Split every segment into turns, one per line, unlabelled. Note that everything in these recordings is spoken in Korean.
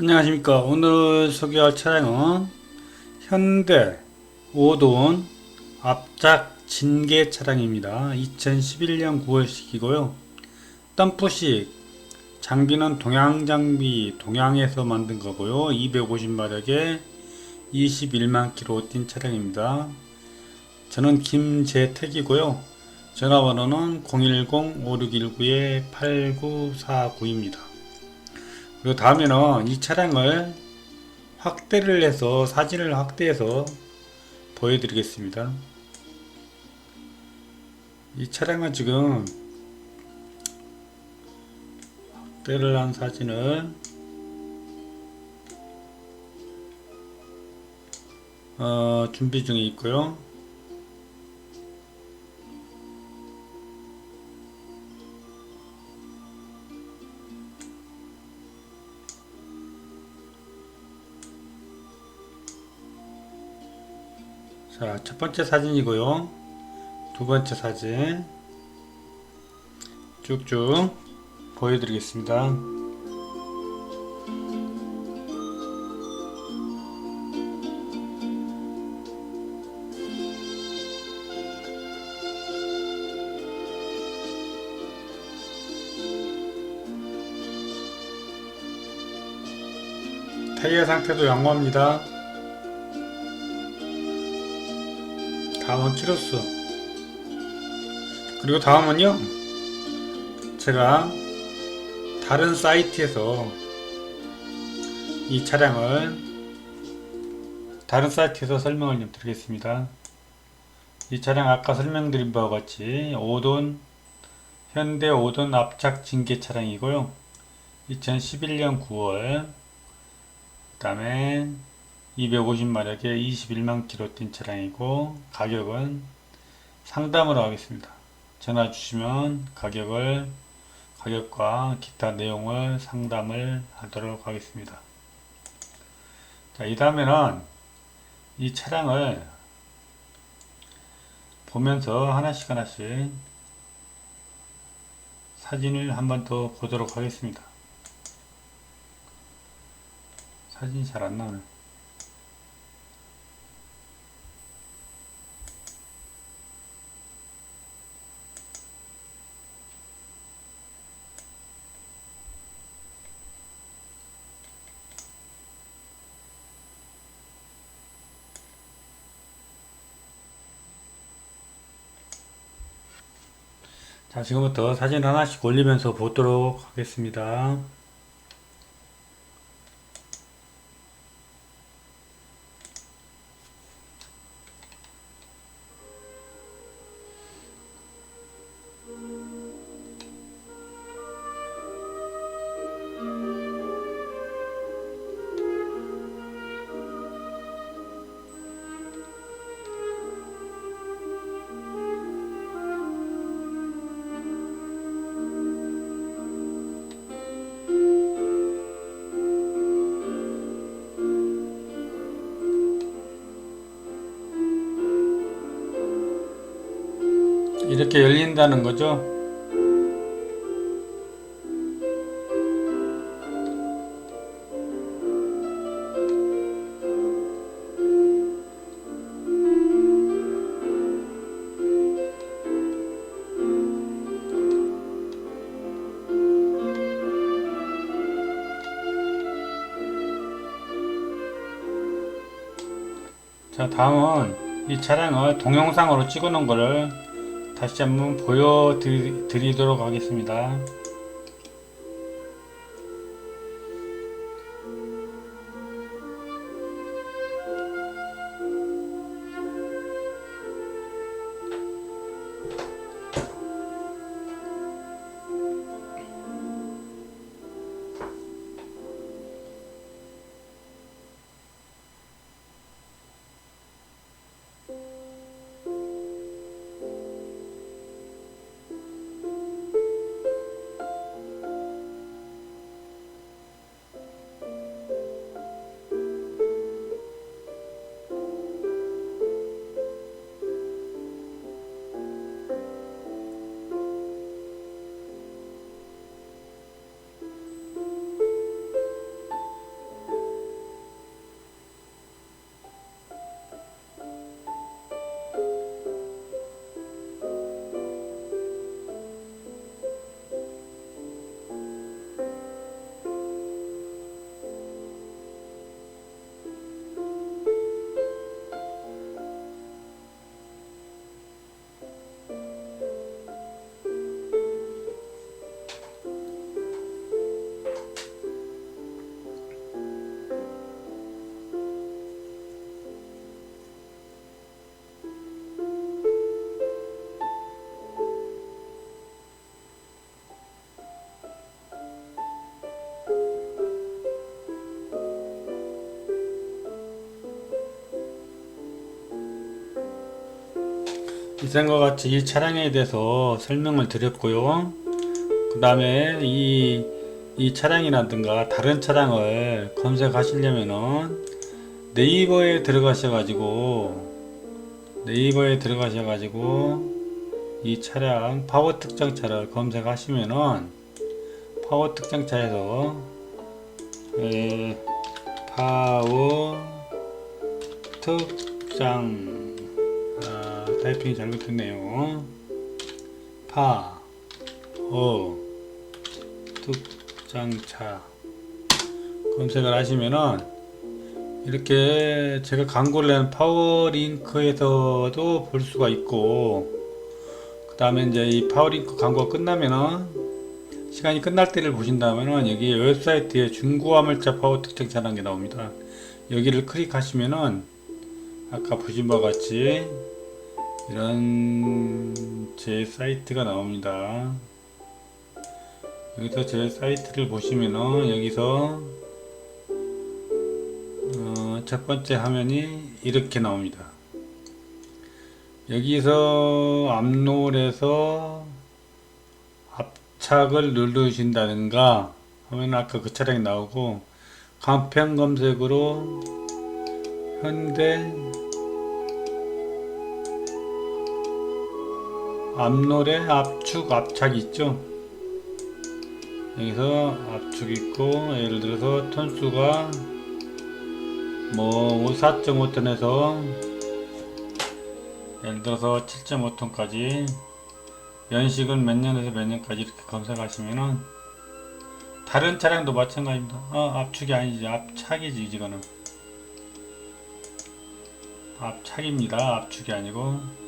안녕하십니까. 오늘 소개할 차량은 현대 5돈 앞작 진개 차량입니다. 2011년 9월식이고요. 덤프식 장비는 동양 장비 동양에서 만든 거고요. 250마력에 21만 킬로 뛴 차량입니다. 저는 김재택이고요. 전화번호는 010-5619-8949입니다. 그리고 다음에는 이 차량을 확대를 해서 사진을 확대해서 보여드리겠습니다. 이 차량은 지금 확대를 한 사진을 어, 준비 중에 있고요. 자, 첫 번째 사진이고요. 두 번째 사진 쭉쭉 보여드리겠습니다. 타이어 상태도 양호합니다. 다음은 키로수. 그리고 다음은요 제가 다른 사이트에서 이 차량을 다른 사이트에서 설명을 좀 드리겠습니다. 이 차량 아까 설명드린 바와 같이 5돈 현대 5돈 앞착 징계 차량이고요. 2011년 9월 그 다음에 250마력에 21만 킬로 뛴 차량이고 가격은 상담으로 하겠습니다. 전화 주시면 가격을 가격과 기타 내용을 상담을 하도록 하겠습니다. 자, 이 다음에는 이 차량을 보면서 하나씩 하나씩 사진을 한 번 더 보도록 하겠습니다. 사진이 잘 안 나오네. 자, 지금부터 사진 하나씩 올리면서 보도록 하겠습니다. 이렇게 열린다는 거죠. 자, 다음은 이 차량을 동영상으로 찍어 놓은 거를 다시 한번 보여드리도록 하겠습니다. 이상과 같이 이 차량에 대해서 설명을 드렸고요. 그 다음에 이, 이 차량이라든가 다른 차량을 검색하시려면은 네이버에 들어가셔 가지고 네이버에 들어가셔 가지고 이 차량 파워 특정차를 검색하시면은 파워 특정차에서 에, 파워 특장 아, 타이핑이 잘못됐네요. 파, 어, 특장차 검색을 하시면은 이렇게 제가 광고를 낸 파워링크에서도 볼 수가 있고 그 다음에 이제 이 파워링크 광고가 끝나면은 시간이 끝날 때를 보신다면은 여기 웹사이트에 중고화물차 파워 특정차라는 게 나옵니다. 여기를 클릭하시면은 아까 보신 바와 같이 이런 제 사이트가 나옵니다. 여기서 제 사이트를 보시면은 여기서 어, 첫 번째 화면이 이렇게 나옵니다. 여기서 앞롤에서 앞착을 누르신다든가 하면 아까 그 차량이 나오고 간편 검색으로 현대 앞롤에 압축 압착 있죠 여기서 압축 있고 예를 들어서 톤수가 뭐 4.5톤에서 예를 들어서 7.5톤까지 연식은 몇 년에서 몇 년까지 이렇게 검색하시면은 다른 차량도 마찬가지입니다. 어, 압축이 아니지 압착이지 이거는 압착입니다. 압축이 아니고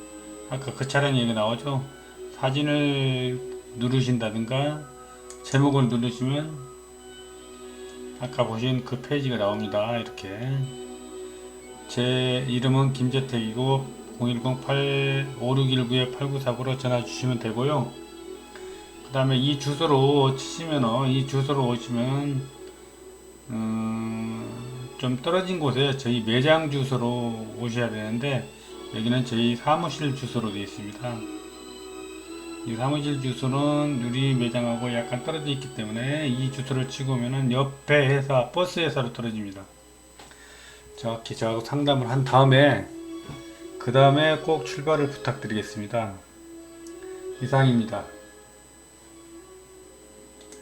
아까 그 차량이 여기 나오죠. 사진을 누르신다든가 제목을 누르시면 아까 보신 그 페이지가 나옵니다. 이렇게 제 이름은 김재택이고 010-5619-8949로 전화 주시면 되고요. 그 다음에 이 주소로 치시면 이 주소로 오시면 음, 좀 떨어진 곳에 저희 매장 주소로 오셔야 되는데 여기는 저희 사무실 주소로 되어 있습니다. 이 사무실 주소는 유리 매장하고 약간 떨어져 있기 때문에 이 주소를 치고 오면은 옆에 회사 버스 회사로 떨어집니다. 정확히 저하고 상담을 한 다음에 그 다음에 꼭 출발을 부탁드리겠습니다. 이상입니다.